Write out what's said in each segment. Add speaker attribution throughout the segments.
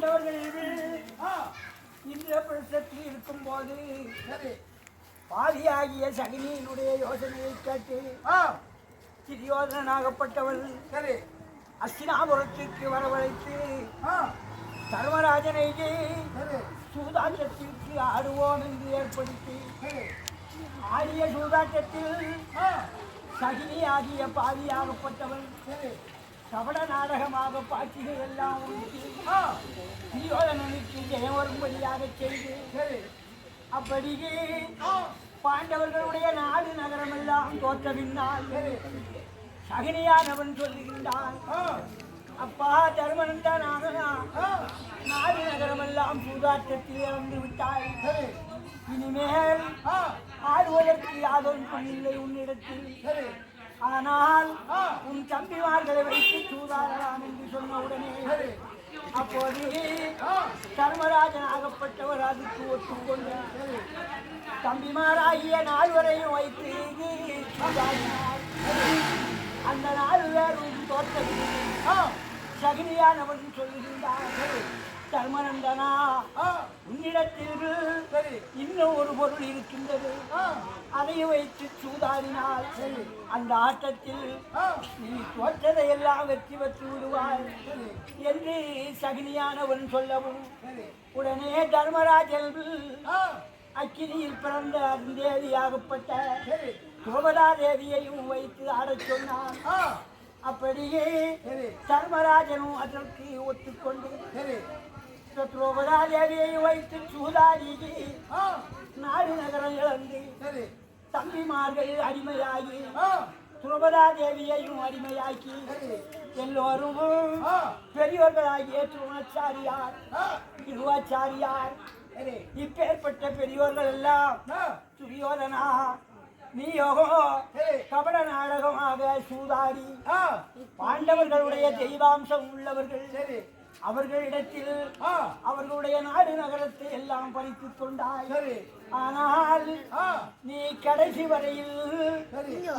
Speaker 1: பாண்டவர்கள் இந்திர பிரசத்தில் இருக்கும் போது பாதியாகிய சகினியினுடைய யோசனையை கேட்டு
Speaker 2: ஆ
Speaker 1: சிறியோதனாகப்பட்டவள்
Speaker 2: சரி
Speaker 1: அஸ்தினாபுரத்திற்கு வரவழைத்து
Speaker 2: ஆ
Speaker 1: தர்மராஜனை சூதாட்டத்திற்கு ஆடுவோம் என்று ஏற்படுத்தி ஆடிய சூதாட்டத்தில்
Speaker 2: ஆ
Speaker 1: சகினி ஆகிய பாதியாகப்பட்டவள்
Speaker 2: சரி
Speaker 1: கபட நாடகமாக பாட்டிகள் எல்லாம் துரியோதனனுக்கு ஜெயம் வரும்படியாக செய்து அப்படியே பாண்டவர்களுடைய நாடு நகரமெல்லாம் தோற்ற பின்னால்
Speaker 2: சரி.
Speaker 1: சகினியானவன் சொல்லுகின்றான் அப்பா தர்மனந்தனாக
Speaker 2: ஆ.
Speaker 1: நாடு நகரமெல்லாம் சூதாட்டத்தில் இறந்து விட்டாய் இனிமேல் ஆடுவதற்கு யாதொன்றும் இல்லை உன்னிடத்தில் ஆனால் உன் தம்பிமார்களை வைத்து சூதாடலாம் என்று சொன்ன உடனே அப்போது தர்மராஜன் ஆகப்பட்டவர் அதுக்கு ஒத்துக்கொண்டார் தம்பிமாராகிய நால்வரையும் வைத்து அந்த நாலு பேரும் தோற்றவில்லை சகினியானவன் சொல்லுகின்றார் தர்மநந்தனா? உன்னிடத்தில்
Speaker 2: சரி.
Speaker 1: இன்னும் ஒரு பொருள் இருக்கின்றது. அதையும் வைத்து சூதாடினால்
Speaker 2: சரி.
Speaker 1: அந்த ஆட்டத்தில் நீ தோற்றதை எல்லாம் வெற்றி பெற்று விடுவாய் என்று சகினியானவன் சொல்லவும் உடனே தர்மராஜன் அக்கினியில் பிறந்த அருந்தேவியாகப்பட்ட
Speaker 2: சரி.
Speaker 1: துரோபதா தேவியையும் வைத்து ஆடச் சொன்னான். அப்படியே தர்மராஜனும் அதற்கு ஒத்துக்கொண்டு
Speaker 2: சரி
Speaker 1: துரோபதா தேவியை வைத்து சூதாடி
Speaker 2: ஆ.
Speaker 1: நாடு நகரம் இழந்து தம்பிமார்கள் அடிமையாகி துரோபதா தேவியையும் அடிமையாக்கி எல்லோரும் பெரியோர்களாகிய திருவாச்சாரியார்
Speaker 2: சரி.
Speaker 1: இப்பேற்பட்ட பெரியோர்கள் எல்லாம் துரியோதனா நீ யோகோ
Speaker 2: சரி.
Speaker 1: கபட நாடகமாக சூதாடி பாண்டவர்களுடைய தெய்வாம்சம் உள்ளவர்கள். அவர்களிடத்தில் அவர்களுடைய நாடு நகரத்தை எல்லாம் பறித்துக் கொண்டாய். ஆனால் நீ கடைசி வரையில்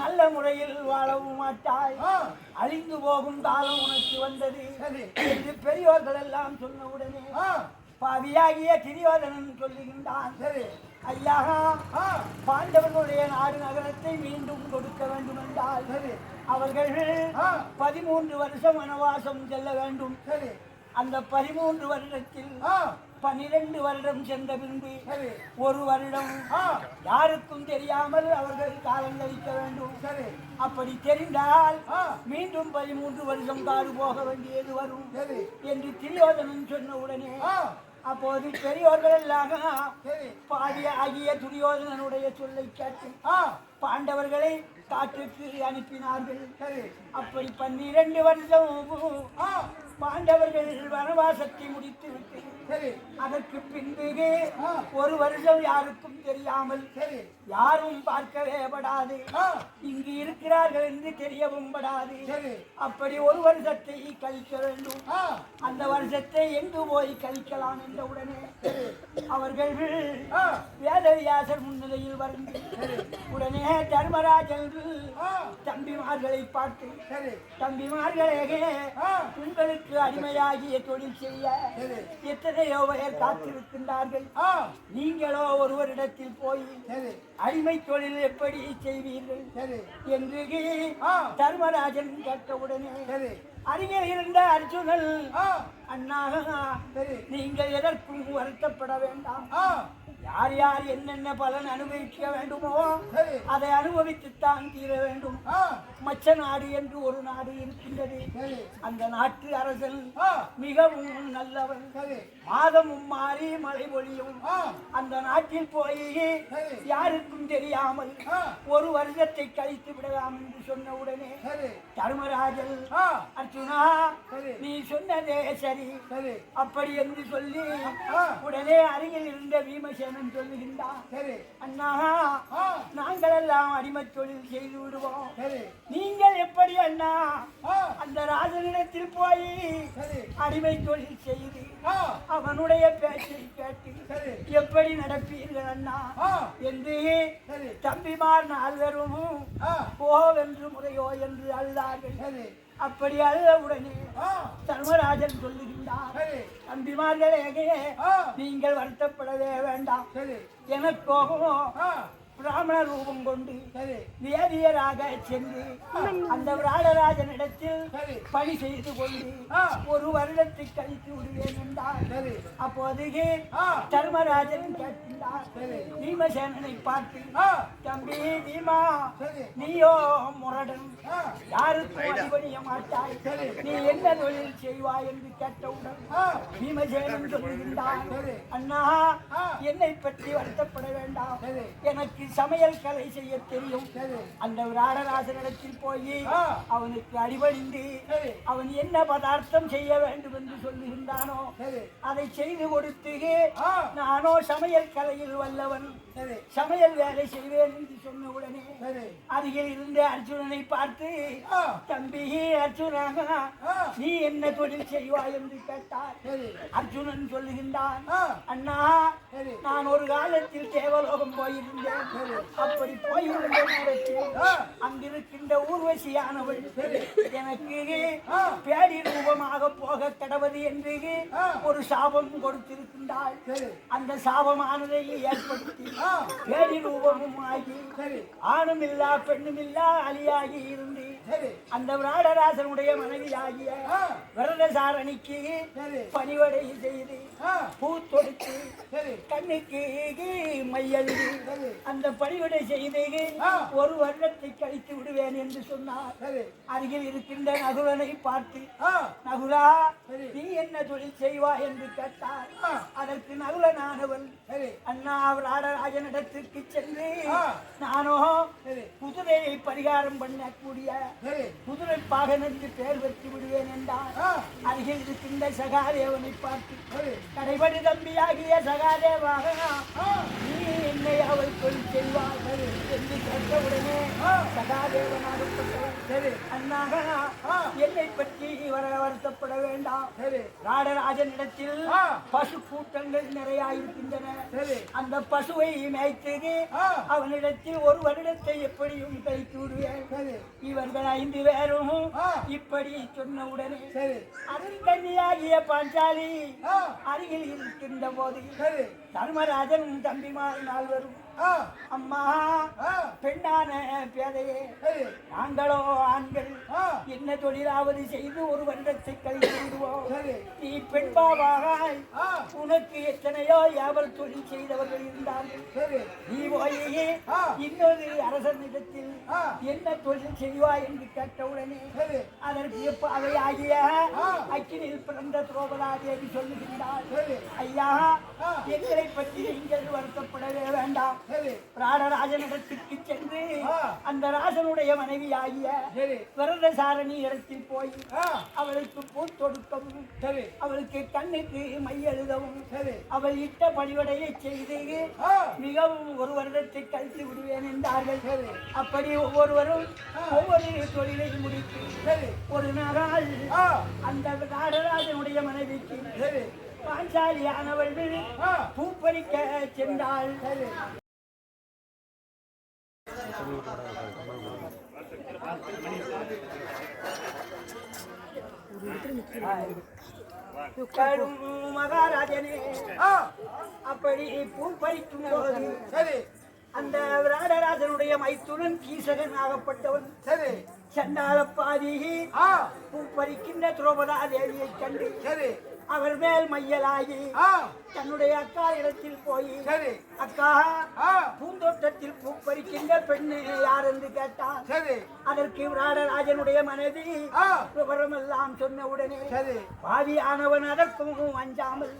Speaker 1: நல்ல முறையில் வாழவும் மாட்டாய். அழிந்து போகும் காலம் உனக்கு வந்தது. என்று பெரியோர்கள் எல்லாம் சொன்ன உடனே பாவியாகிய திரியோதனன் சொல்லுகின்றான். ஐயா பாண்டவர்களுடைய நாடு நகரத்தை மீண்டும் கொடுக்க வேண்டும் என்றால் அவர்கள் பதிமூன்று வருஷம் வனவாசம் செல்ல வேண்டும்.
Speaker 2: சரி.
Speaker 1: அந்த பதிமூன்று வருடத்தில் பனிரெண்டு வருடம் சென்ற பின்பு ஒரு வருடம் யாருக்கும் தெரியாமல் அவர்கள் காலம் கழிக்க வேண்டும். அப்படி தெரிந்தால் மீண்டும் பதிமூன்று வருஷம் காடு போக வேண்டியது வரும். என்று திரியோதனன் சொன்ன உடனே அப்போது பெரியோர்கள் எல்லாம் பாடிய ஆகிய துரியோதனனுடைய சொல்லை கேட்டு பாண்டவர்களை காட்டுக்கு அனுப்பினார்கள். அப்படி பன்னிரண்டு வருஷம் பாண்டவர்கள் வனவாசத்தை முடித்து விட்டு
Speaker 2: சரி.
Speaker 1: அதற்கு பின்பு. ஒரு வருஷம் யாருக்கும் தெரியாமல்
Speaker 2: சரி.
Speaker 1: யாரும் பார்க்கவே படாது. இங்கு இருக்கிறார்கள் என்று தெரியவும் படாது.
Speaker 2: சரி.
Speaker 1: அப்படி ஒரு வருஷத்தை கழிக்க வேண்டும். அந்த வருஷத்தை எங்கு போய் கழிக்கலாம் என்ற உடனே அவர்கள் வேதவியாசர் முன்னிலையில் வந்து உடனே தர்மராஜன் தம்பிமார்களை பார்த்து தம்பிமார்களே
Speaker 2: ஆ.
Speaker 1: உங்களுக்கு அடிமையாகிய தொழில் செய்ய எத்தனையோ பேர் காத்திருக்கின்றார்கள்.
Speaker 2: ஆ.
Speaker 1: நீங்களோ ஒருவரிடத்தில் போய் அடிமை தொழில் எப்படி செய்வீர்கள்? என்று தர்மராஜன் கேட்டவுடனே அருகில் இருந்த அர்ஜுனன் அண்ணா நீங்கள் எதற்கும் வருத்தப்பட வேண்டாம்.
Speaker 2: ஆ.
Speaker 1: யார் யார் என்னென்ன பலன் அனுபவிக்க வேண்டுமோ அதை அனுபவித்துத்தான் தீர வேண்டும். மச்ச நாடு என்று ஒரு நாடு இருக்கின்றது. அந்த நாட்டு அரசன் மிகவும் நல்லவன். மாதமும் மாறி மழை பொழியும். அந்த நாட்டில் போய் யாருக்கும் தெரியாமல் ஒரு வருஷத்தை கழித்து விடலாம் என்று சொன்ன உடனே தர்மராஜன் அர்ஜுனா நீ சொன்னதே சரி. அப்படி என்று சொல்லி உடனே அருகில் இருந்த பீமசேனன் சொல்லுகின்றான்
Speaker 2: சரி.
Speaker 1: அண்ணா நாங்கள் எல்லாம் அடிமை தொழில் செய்து விடுவோம்
Speaker 2: சரி.
Speaker 1: நீங்கள் எப்படி அண்ணா அந்த ராஜனிடத்தில் போய் அடிமை தொழில் செய்து அவனுடைய பேச்சை கேட்டு எப்படி நடப்பீர்கள் அண்ணா? என்று தம்பிமார் நால்வரும்
Speaker 2: ஆ.
Speaker 1: போவென்று முறையோ என்று அழுதார்கள். அப்படி அழுதவுடனே
Speaker 2: ஆ.
Speaker 1: தர்மராஜன் சொல்லுகின்றார். தம்பிமார்களே நீங்கள் வருத்தப்படவே வேண்டாம். எனக்கோகமோ பிராமண ரூபம் கொண்டு
Speaker 2: சரி
Speaker 1: வேதியராக சென்று அந்த விராடராஜனிடத்தில் பணி செய்து கொண்டு. ஒரு வருடத்தை கழித்து விடுவேன் என்றார். அப்போது தர்மராஜன் கேட்கின்றார்.
Speaker 2: சரி.
Speaker 1: பீமசேனனை பார்த்து தம்பி பீமா
Speaker 2: சரி.
Speaker 1: நீயோ முரடன். யாருக்கும் அடிபணிய மாட்டாய். நீ என்ன தொழில் செய்வாய்? என்று கேட்டவுடன் பீமசேனன் சொல்லுகின்றான்
Speaker 2: சரி.
Speaker 1: அண்ணா. என்னை பற்றி வருத்தப்பட வேண்டாம்.
Speaker 2: சரி.
Speaker 1: எனக்கு சமையல் கலை செய்ய தெரியும். அந்த விராடராசனிடத்தில் போய். அவனுக்கு அடிபணிந்து. அவன் என்ன பதார்த்தம் செய்ய வேண்டும் என்று சொல்லுகின்றானோ
Speaker 2: சரி.
Speaker 1: அதை செய்து கொடுத்து நானோ சமையல் கலையில் வல்லவன். சமையல் வேலை செய்வேன் என்று சொன்ன உடனே அருகில் இருந்த அர்ஜுனனை பார்த்து தம்பி அர்ஜுனா நீ என்ன தொழில் செய்வாய்? என்று கேட்டார். அர்ஜுனன் சொல்லுகின்றான் அண்ணா நான் ஒரு காலத்தில் தேவலோகம் போயிருந்தேன். அப்படி போயிருந்த நேரத்தில் அங்கிருக்கின்ற ஊர்வசியானவள் எனக்கு. பேடி ரூபமாக போக கடவது என்று. ஒரு சாபம் கொடுத்திருக்கின்றாள். அந்த சாபமானதை ஏற்படுத்தி
Speaker 2: ஆ.
Speaker 1: பேடி ரூபமும் ஆகி
Speaker 2: இல்லா
Speaker 1: பெண்ணும் இல்லா அலியாகி
Speaker 2: இருந்தீர்.
Speaker 1: அந்த விராடராசனுடைய மனைவியாகிய விரதசாரணிக்கு
Speaker 2: சரி.
Speaker 1: பணிவடை செய்து பூ தொடுத்து கண்ணுக்கு மையெழுதி அந்த பணிவிடை செய்து. ஒரு வருடத்தை கழித்து விடுவேன் என்று சொன்னார். அருகில் இருக்கின்ற நகுலனை பார்த்து நகுலா. நீ என்ன தொழில் செய்வாய்? என்று கேட்டார். அதற்கு நகுலனானவன் அண்ணா ராடராஜனிடத்திற்கு சென்று. நானோ குதிரையை பரிகாரம் பண்ணக்கூடிய குதிரை பாகன் என்று பெயர் பெற்று விடுவேன் என்றார்.
Speaker 2: ஆ.
Speaker 1: அருகில் இருக்கின்ற சகாதேவனை பார்த்து கடைபடி தம்பியாகிய சகாதேவாக நீ என்னை அவள் தொழில் செய்வாள் என்று கேட்டவுடனே
Speaker 2: ஆ. சரி.
Speaker 1: அண்ணாக. என்னை பற்றி வர வருத்தப்பட வேண்டாம்.
Speaker 2: சரி.
Speaker 1: ராடராஜனிடத்தில். பசு கூட்டங்கள் நிறைய இருக்கின்றன.
Speaker 2: சரி.
Speaker 1: அந்த பசுவை மேய்த்து
Speaker 2: ஆ.
Speaker 1: அவனிடத்தில் ஒரு வருடத்தை எப்படியும் கழித்து விடுவேன்.
Speaker 2: சரி.
Speaker 1: இவர்கள் ஐந்து பேரும். இப்படி சொன்ன உடனே
Speaker 2: சரி.
Speaker 1: அருங்கண்ணியாகிய பாஞ்சாலி
Speaker 2: ஆ.
Speaker 1: அருகில் இருக்கின்ற போது
Speaker 2: சரி.
Speaker 1: தர்மராஜன் தம்பிமார் நால்வரும் அம்மா பெண்ணான பேதையே நாங்களோ ஆண்கள் என்ன தொழிலாவது செய்து ஒரு வருடத்தை கழித்து விடுவோம்.
Speaker 2: சரி.
Speaker 1: நீ பெண்பாவாகாய்
Speaker 2: ஆ.
Speaker 1: உனக்கு எத்தனையோ யாவல் தொழில் செய்தவர்கள் இருந்தார்கள். நீ போய். இன்னொரு அரசனிடத்தில். என்ன தொழில் செய்வாய் என்று கேட்டவுடனே அதற்கு பாவையாகிய
Speaker 2: ஆ.
Speaker 1: அக்கினியில் பிறந்த துரோபதா தேவி சொல்லுகின்றார். ஐயா. எங்களை பற்றி நீங்கள் வருத்தப்படவே வேண்டாம்.
Speaker 2: சரி.
Speaker 1: ராடராஜனிடத்திற்கு சென்று. அந்த ராஜனுடைய மனைவியாகிய
Speaker 2: சரி.
Speaker 1: விரதசாரணி இடத்தில் போய் அவளுக்கு பூத்தொடுக்கவும் அவளுக்கு கண்ணுக்கு மையெழுதவும் அவள் இட்ட பணிவடையை செய்து மிகவும் ஒரு வருடத்தை கழித்து விடுவேன் என்றார்கள். அப்படி ஒவ்வொருவரும் ஒவ்வொரு தொழிலை முடித்து ஒரு நாள் அந்த நாடராஜனுடைய மனைவிக்கு
Speaker 2: சரி.
Speaker 1: பாஞ்சாலியானவள்
Speaker 2: ஆ.
Speaker 1: பூப்பறிக்க சென்றாள். கடும் மகாராஜனே
Speaker 2: ஆ.
Speaker 1: அப்படி பூப்பறிக்கும் போது
Speaker 2: சரி
Speaker 1: அந்த விராடராஜனுடைய மைத்துனன் கீசகன் ஆகப்பட்டவன்
Speaker 2: சரி
Speaker 1: சண்டாளப்பாதி
Speaker 2: ஆ.
Speaker 1: பூப்பறிக்கின்ற திரௌபதா தேவியை கண்டு
Speaker 2: சரி
Speaker 1: அவர் மேல் மையலாகி
Speaker 2: ஆ
Speaker 1: தன்னுடைய அக்கா இடத்தில் போய்
Speaker 2: சரி
Speaker 1: அக்கா பூந்தோட்டத்தில் பூப்பறிக்கின்ற பெண்ணு யார் என்று கேட்டான்.
Speaker 2: சரி.
Speaker 1: அதற்கு விராடராஜனுடைய மனைவி விவரம் எல்லாம் சொன்ன உடனே
Speaker 2: சரி.
Speaker 1: பாவியானவன் அதற்கும் அஞ்சாமல்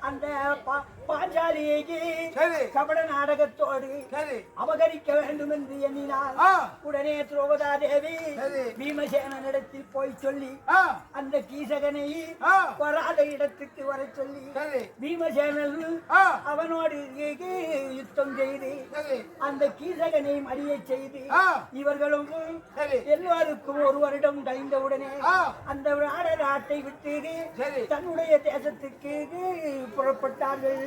Speaker 1: அந்த பா- பாஞ்சாலியை கபட நாடகத்தோடு அபகரிக்க வேண்டும் என்று எண்ணினார் உடனே திரௌபதா தேவி. பீமசேனனிடத்தில் போய் சொல்லி அந்த கீசகனை வராத இடத்துக்கு வர சொல்லி பீமசேனன்
Speaker 2: ஆ.
Speaker 1: அவனோடு யுத்தம் செய்து அந்த கீசகனை மடியச் செய்து இவர்களும் எல்லோருக்கும் ஒரு வருடம் கழிந்தவுடனே அந்த விராட நாட்டை விட்டு தன்னுடைய தேசத்துக்கு புறப்பட்டார்கள்.